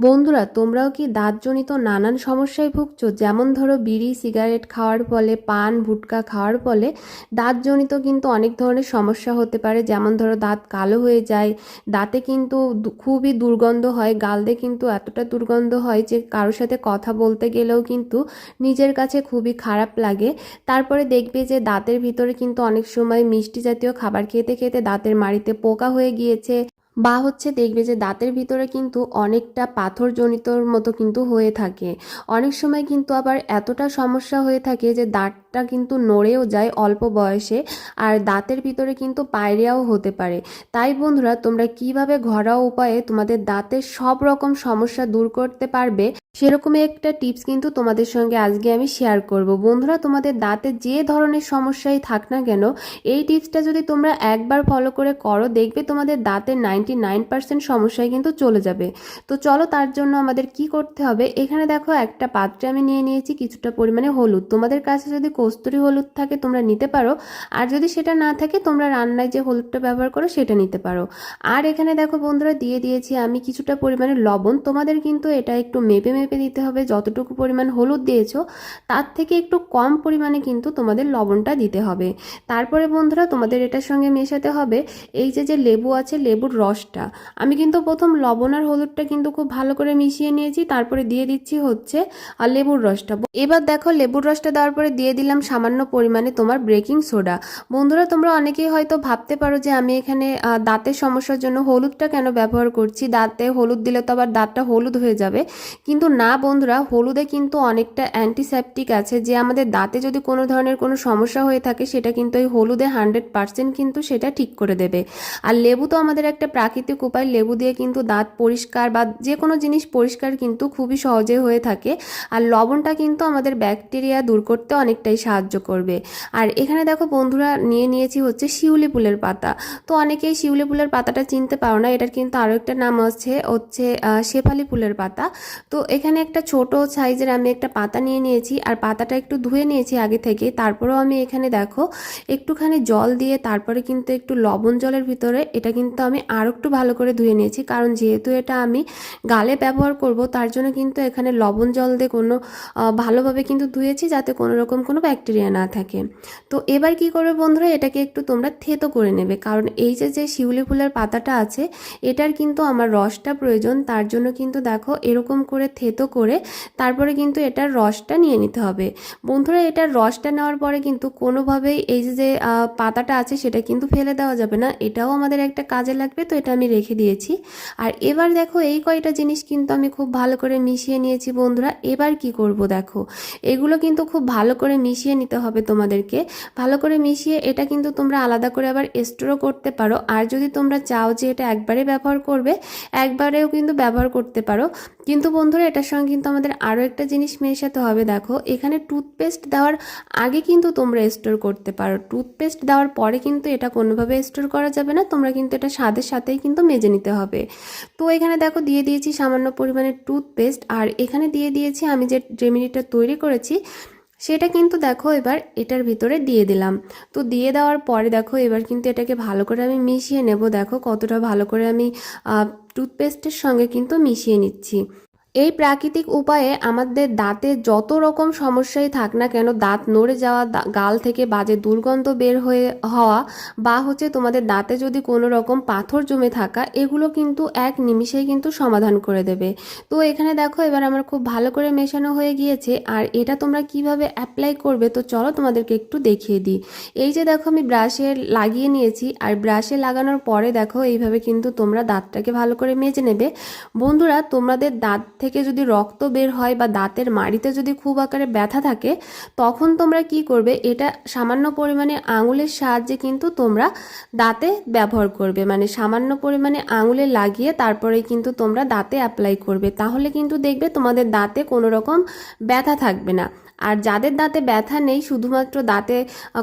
বন্ধুরা, তোমরাও কি দাঁতজনিত নানান সমস্যায় ভুগছো? যেমন ধরো, বিড়ি, সিগারেট খাওয়ার ফলে, পান, ভুটকা খাওয়ার ফলে দাঁতজনিত কিন্তু অনেক ধরনের সমস্যা হতে পারে। যেমন ধরো, দাঁত কালো হয়ে যায়, দাঁতে কিন্তু খুবই দুর্গন্ধ হয় গাল দিয়ে কিন্তু এতটা দুর্গন্ধ হয় যে কারোর সাথে কথা বলতে গেলেও কিন্তু নিজের কাছে খুবই খারাপ লাগে। তারপরে দেখবে যে দাঁতের ভিতরে কিন্তু অনেক সময় মিষ্টি জাতীয় খাবার খেতে খেতে দাঁতের মাড়িতে পোকা হয়ে গিয়েছে। বা হচ্ছে দেখবে যে দাঁতের ভিতরে কিন্তু অনেকটা পাথরজনিতর মতো কিন্তু হয়ে থাকে। অনেক সময় কিন্তু আবার এতটা সমস্যা হয়ে থাকে যে দাঁতটা কিন্তু নড়েও যায় অল্প বয়সে আর দাঁতের ভিতরে কিন্তু পায়রিয়াও হতে পারে। তাই বন্ধুরা, তোমরা কীভাবে ঘরোয়া উপায়ে তোমাদের দাঁতের সব রকম সমস্যা দূর করতে পারবে, সেরকমই একটা টিপস কিন্তু তোমাদের সঙ্গে আজকে আমি শেয়ার করব। বন্ধুরা, তোমাদের দাঁতে যে ধরনের সমস্যাই থাক না কেন, এই টিপসটা যদি তোমরা একবার ফলো করে করো, দেখবে তোমাদের দাঁতের নাইনটি নাইন পার্সেন্ট সমস্যায় কিন্তু চলে যাবে। তো চলো, তার জন্য আমাদের কি করতে হবে? এখানে দেখো, একটা পাত্রে আমি নিয়ে নিয়েছি কিছুটা পরিমাণে হলুদ। তোমাদের কাছে যদি কস্তুরি হলুদ থাকে, তোমরা নিতে পারো। আর যদি সেটা না থাকে, তোমরা রান্নায় যে হলুদটা ব্যবহার করো, সেটা নিতে পারো। আর এখানে দেখো বন্ধুরা, দিয়ে দিয়েছি আমি কিছুটা পরিমাণে লবণ। তোমাদের কিন্তু এটা একটু মেপে মেপে দিতে হবে, যতটুকু পরিমাণ হলুদ দিয়েছ, তার থেকে একটু কম পরিমাণে কিন্তু তোমাদের লবণটা দিতে হবে। তারপরে বন্ধুরা, তোমাদের এটার সঙ্গে মেশাতে হবে, এই যে যে লেবু আছে, লেবুর রসটা। আমি কিন্তু প্রথম লবণ আর হলুদটা কিন্তু খুব ভালো করে মিশিয়ে নিয়েছি, তারপরে দিয়ে দিচ্ছি হচ্ছে আর লেবুর রসটা। এবার দেখো, লেবুর রসটা দেওয়ার পরে দিয়ে দিলাম সামান্য পরিমাণে তোমার ব্রেকিং সোডা বন্ধুরা, তোমরা অনেকেই হয়তো ভাবতে পারো যে আমি এখানে দাঁতের সমস্যার জন্য হলুদটা কেন ব্যবহার করছি? দাঁতে হলুদ দিলে তো আবার দাঁতটা হলুদ হয়ে যাবে। কিন্তু না বন্ধুরা, হলুদে কিন্তু অনেকটা অ্যান্টিসেপটিক আছে। যে আমাদের দাঁতে যদি কোনো ধরনের কোনো সমস্যা হয়ে থাকে, সেটা কিন্তু এই হলুদে হান্ড্রেড পার্সেন্ট কিন্তু সেটা ঠিক করে দেবে। আর লেবু তো আমাদের একটা প্রাকৃতিক উপায়। লেবু দিয়ে কিন্তু দাঁত পরিষ্কার বা যে কোনো জিনিস পরিষ্কার কিন্তু খুবই সহজে হয়ে থাকে। আর লবণটা কিন্তু আমাদের ব্যাকটেরিয়া দূর করতে অনেকটাই সাহায্য করবে। আর এখানে দেখো বন্ধুরা নিয়ে নিয়েছি হচ্ছে শিউলি ফুলের পাতা। তো অনেকেই শিউলি ফুলের পাতাটা চিনতে পারো না, এটার কিন্তু আরও একটা নাম আছে, হচ্ছে শেফালি ফুলের পাতা। তো এখানে একটা ছোট সাইজের আমি একটা পাতা নিয়ে নিয়েছি, আর পাতাটা একটু ধুয়ে নিয়েছি আগে থেকে। তারপরেও আমি এখানে দেখো একটুখানি জল দিয়ে তারপরে কিন্তু একটু লবণ জলের ভিতরে এটা কিন্তু আমি আরও একটু ভালো করে ধুয়ে নিয়েছি। কারণ যেহেতু এটা আমি গালে ব্যবহার করব, তার জন্য কিন্তু এখানে লবণ জল দিয়ে কোনো ভালোভাবে কিন্তু ধুয়েছি যাতে কোনো রকম কোনো ব্যাকটেরিয়া না থাকে। তো এবার কি করবে বন্ধুরা, এটাকে একটু তোমরা থেতো করে নেবে। কারণ এই যে যে শিউলি ফুলের পাতাটা আছে, এটার কিন্তু আমার রসটা প্রয়োজন। তার জন্য কিন্তু দেখো, এরকম করে থেতো করে তারপরে কিন্তু এটার রসটা নিয়ে নিতে হবে। বন্ধুরা, এটার রসটা নেওয়ার পরে কিন্তু কোনোভাবেই এই যে যে পাতাটা আছে, সেটা কিন্তু ফেলে দেওয়া যাবে না। এটাও আমাদের একটা কাজে লাগবে, তো এটা আমি রেখে দিয়েছি। আর এবার দেখো, এই কয়টা জিনিস কিন্তু আমি খুব ভালো করে মিশিয়ে নিয়েছি বন্ধুরা। এবার কি করব দেখো, এগুলো কিন্তু খুব ভালো করে মিশিয়ে নিতে হবে তোমাদেরকে। ভালো করে মিশিয়ে এটা কিন্তু তোমরা আলাদা করে আবার স্টোরও করতে পারো। আর যদি তোমরা চাও যে এটা একবারে ব্যবহার করবে, একবারেও কিন্তু ব্যবহার করতে পারো। কিন্তু বন্ধুরা, এটার সঙ্গে কিন্তু আমাদের আরও একটা জিনিস মেশাতে হবে। দেখো, এখানে টুথপেস্ট দেওয়ার আগে কিন্তু তোমরা স্টোর করতে পারো। টুথপেস্ট দেওয়ার পরে কিন্তু এটা কোনোভাবে স্টোর করা যাবে না। তোমরা কিন্তু এটা স্বাদের সাথেই কিন্তু মেজে নিতে হবে। তো এখানে দেখো, দিয়ে দিয়েছি সামান্য পরিমাণে টুথপেস্ট আর এখানে দিয়ে দিয়েছি আমি যে রেমিডিটা তৈরি করেছি সেটা কিন্তু দেখো এবার এটার ভিতরে দিয়ে দিলাম। তো দিয়ে দেওয়ার পরে দেখো এবার কিন্তু এটাকে ভালো করে আমি মিশিয়ে নেব। দেখো কতটা ভালো করে আমি টুথপেস্টের সঙ্গে কিন্তু মিশিয়ে নিচ্ছি। এই প্রাকৃতিক উপায়ে আমাদের দাঁতে যত রকম সমস্যাই থাক না কেন, দাঁত নড়ে যাওয়া গাল থেকে বাজে দুর্গন্ধ বের হয়ে হওয়া বা হচ্ছে তোমাদের দাঁতে যদি কোনো রকম পাথর জমে থাকা, এগুলো কিন্তু এক নিমিষেই কিন্তু সমাধান করে দেবে। তো এখানে দেখো, এবার আমার খুব ভালো করে মেশানো হয়ে গিয়েছে। আর এটা তোমরা কীভাবে অ্যাপ্লাই করবে, তো চলো তোমাদেরকে একটু দেখিয়ে দিই। এই যে দেখো, আমি ব্রাশে লাগিয়ে নিয়েছি। আর ব্রাশে লাগানোর পরে দেখো, এইভাবে কিন্তু তোমরা দাঁতটাকে ভালো করে মেজে নেবে। বন্ধুরা, তোমাদের দাঁত থেকে যদি রক্ত বের হয় বা দাঁতের মাড়িতে যদি খুব আকারে ব্যথা থাকে, তখন তোমরা কি করবে? এটা সামান্য পরিমাণে আঙুলের সাহায্যে কিন্তু তোমরা দাঁতে ব্যবহার করবে। মানে সামান্য পরিমাণে আঙুলে লাগিয়ে তারপরে কিন্তু তোমরা দাঁতে অ্যাপ্লাই করবে। তাহলে কিন্তু দেখবে তোমাদের দাঁতে কোনো রকম ব্যথা থাকবে না। আর যাদের দাঁতে ব্যথা নেই, শুধুমাত্র দাঁতে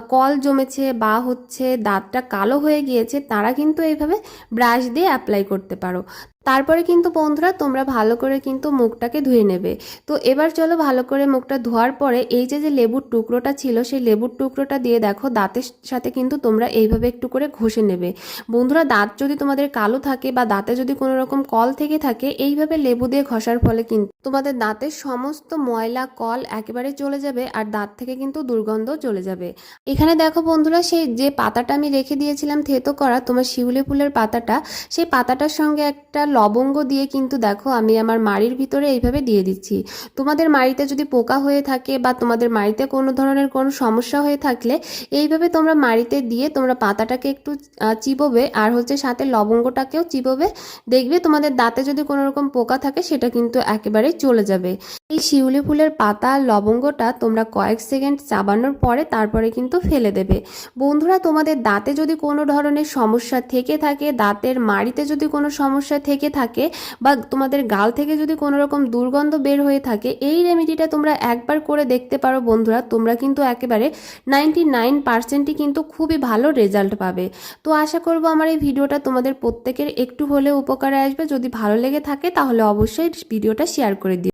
কল জমেছে বা হচ্ছে দাঁতটা কালো হয়ে গিয়েছে, তারা কিন্তু এইভাবে ব্রাশ দিয়ে অ্যাপ্লাই করতে পারো। তারপরে কিন্তু বন্ধুরা তোমরা ভালো করে কিন্তু মুখটাকে ধুয়ে নেবে। তো এবার চলো ভালো করে মুখটা ধোয়ার পরে এই যে যে লেবুর টুকরোটা ছিল, সেই লেবুর টুকরোটা দিয়ে দেখো দাঁতের সাথে কিন্তু তোমরা এইভাবে একটু করে ঘষে নেবে। বন্ধুরা দাঁত যদি তোমাদের কালো থাকে বা দাঁতে যদি কোনো রকম কল থেকে থাকে, এইভাবে লেবু দিয়ে ঘষার ফলে কিন্তু তোমাদের দাঁতের সমস্ত ময়লা, কল একেবারে চলে যাবে আর দাঁত থেকে কিন্তু দুর্গন্ধ চলে যাবে। এখানে দেখো বন্ধুরা সেই যে পাতাটা আমি রেখে দিয়েছিলাম থেতো করা তোমার শিউলি ফুলের পাতাটা, সেই পাতাটার সঙ্গে একটা লবঙ্গ দিয়ে কিন্তু দেখো আমি আমার মাড়ির ভিতরে এইভাবে দিয়ে দিচ্ছি। তোমাদের মাড়িতে যদি পোকা হয়ে থাকে বা তোমাদের মাড়িতে কোনো ধরনের কোনো সমস্যা হয়ে থাকলে এইভাবে তোমরা মাড়িতে দিয়ে তোমরা পাতাটাকে একটু চিবোবে আর হচ্ছে সাথে লবঙ্গটাকেও চিবোবে। দেখবে তোমাদের দাঁতে যদি কোনো রকম পোকা থাকে সেটা কিন্তু একেবারেই চলে যাবে। এই শিউলি ফুলের পাতা, লবঙ্গটা তোমরা কয়েক সেকেন্ড চাবানোর পরে তারপরে কিন্তু ফেলে দেবে। বন্ধুরা, তোমাদের দাঁতে যদি কোনো ধরনের সমস্যা থেকে থাকে, দাঁতের মাড়িতে যদি কোনো সমস্যা থেকে থাকে, বা তোমাদের গাল থেকে যদি কোনো রকম দুর্গন্ধ বের হয়ে থাকে, এই রেমেডিটা তোমরা একবার করে দেখতে পারো বন্ধুরা। তোমরা কিন্তু একেবারে নাইনটি নাইন পার্সেন্টই কিন্তু খুবই ভালো রেজাল্ট পাবে। তো আশা করব আমার এই ভিডিওটা তোমাদের প্রত্যেকের একটু হলেও উপকারে আসবে। যদি ভালো লেগে থাকে, তাহলে অবশ্যই ভিডিওটা শেয়ার করে দিও।